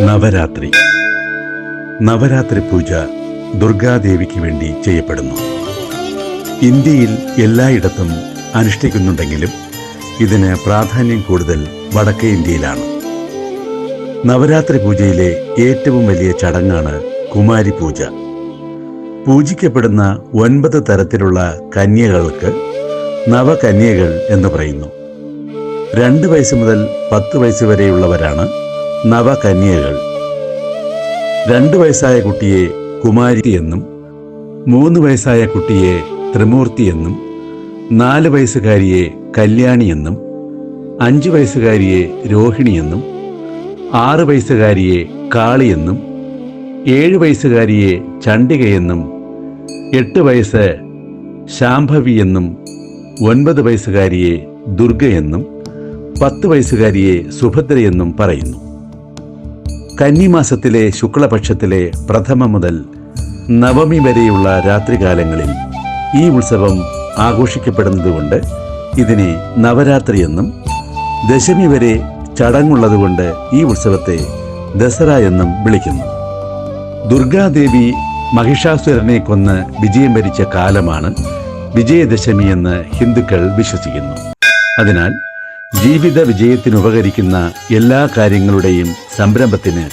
നവരാത്രി. നവരാത്രി. പൂജ ദുർഗാദേവിക്ക് വേണ്ടി ചെയ്യപ്പെടുന്നു. ഇന്ത്യയിൽ എല്ലായിടത്തും അനുഷ്ഠിക്കുന്നുണ്ടെങ്കിലും ഇതിന് പ്രാധാന്യം കൂടുതൽ വടക്കേ ഇന്ത്യയിലാണ്. നവരാത്രി പൂജയിലെ ഏറ്റവും വലിയ ചടങ്ങാണ് കുമാരി പൂജ. പൂജിക്കപ്പെടുന്ന ഒൻപത് തരത്തിലുള്ള കന്യകൾക്ക് നവകന്യകൾ എന്ന് പറയുന്നു. രണ്ട് വയസ്സ് മുതൽ പത്ത് വയസ്സ് വരെയുള്ളവരാണ് നവകന്യകൾ. രണ്ട് വയസ്സായ കുട്ടിയെ കുമാരി എന്നും മൂന്ന് വയസ്സായ കുട്ടിയെ ത്രിമൂർത്തി എന്നും നാല് വയസ്സുകാരിയെ കല്യാണി എന്നും അഞ്ച് വയസ്സുകാരിയെ രോഹിണി എന്നും ആറ് വയസ്സുകാരിയെ കാളി എന്നും ഏഴ് വയസ്സുകാരിയെ ചണ്ഡികയെന്നും എട്ട് വയസ്സ് ശാംഭവി എന്നും ഒൻപത് വയസ്സുകാരിയെ ദുർഗയെന്നും പത്ത് വയസ്സുകാരിയെ സുഭദ്രയെന്നും പറയുന്നു. കന്നിമാസത്തിലെ ശുക്ലപക്ഷത്തിലെ പ്രഥമ മുതൽ നവമി വരെയുള്ള രാത്രികാലങ്ങളിൽ ഈ ഉത്സവം ആഘോഷിക്കപ്പെടുന്നതുകൊണ്ട് ഇതിനെ നവരാത്രി എന്നും ദശമി വരെ ചടങ്ങുള്ളതുകൊണ്ട് ഈ ഉത്സവത്തെ ദസറ എന്നും വിളിക്കുന്നു. ദുർഗാദേവി മഹിഷാസുരനെ കൊന്ന് വിജയം വരിച്ച കാലമാണ് വിജയദശമി എന്ന് ഹിന്ദുക്കൾ വിശ്വസിക്കുന്നു. അതിനാൽ ജീവിത വിജയത്തിന് ഉപകരിക്കുന്ന എല്ലാ കാര്യങ്ങളുടെയും സംരംഭത്തിന്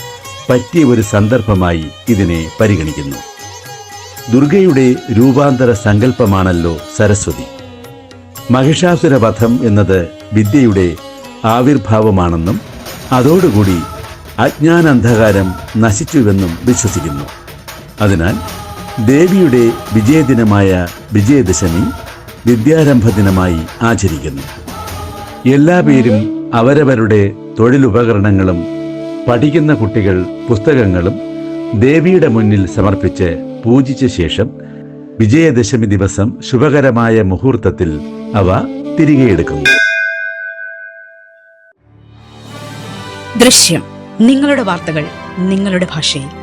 പറ്റിയ ഒരു സന്ദർഭമായി ഇതിനെ പരിഗണിക്കുന്നു. ദുർഗയുടെ രൂപാന്തര സങ്കല്പമാണല്ലോ സരസ്വതി. മഹിഷാസുര വധം എന്നത് വിദ്യയുടെ ആവിർഭാവമാണെന്നും അതോടുകൂടി അജ്ഞാനന്ധകാരം നശിച്ചുവെന്നും വിശ്വസിക്കുന്നു. അതിനാൽ ദേവിയുടെ വിജയദിനമായ വിജയദശമി വിദ്യാരംഭ ദിനമായി ആചരിക്കുന്നു. എല്ലാ പേരും അവരവരുടെ തൊഴിലുപകരണങ്ങളും പഠിക്കുന്ന കുട്ടികൾ പുസ്തകങ്ങളും ദേവിയുടെ മുന്നിൽ സമർപ്പിച്ച് പൂജിച്ച ശേഷം വിജയദശമി ദിവസം ശുഭകരമായ മുഹൂർത്തത്തിൽ അവ തിരികെ എടുക്കുന്നു. ദൃശ്യം. നിങ്ങളുടെ വാർത്തകൾ നിങ്ങളുടെ ഭാഷയിൽ.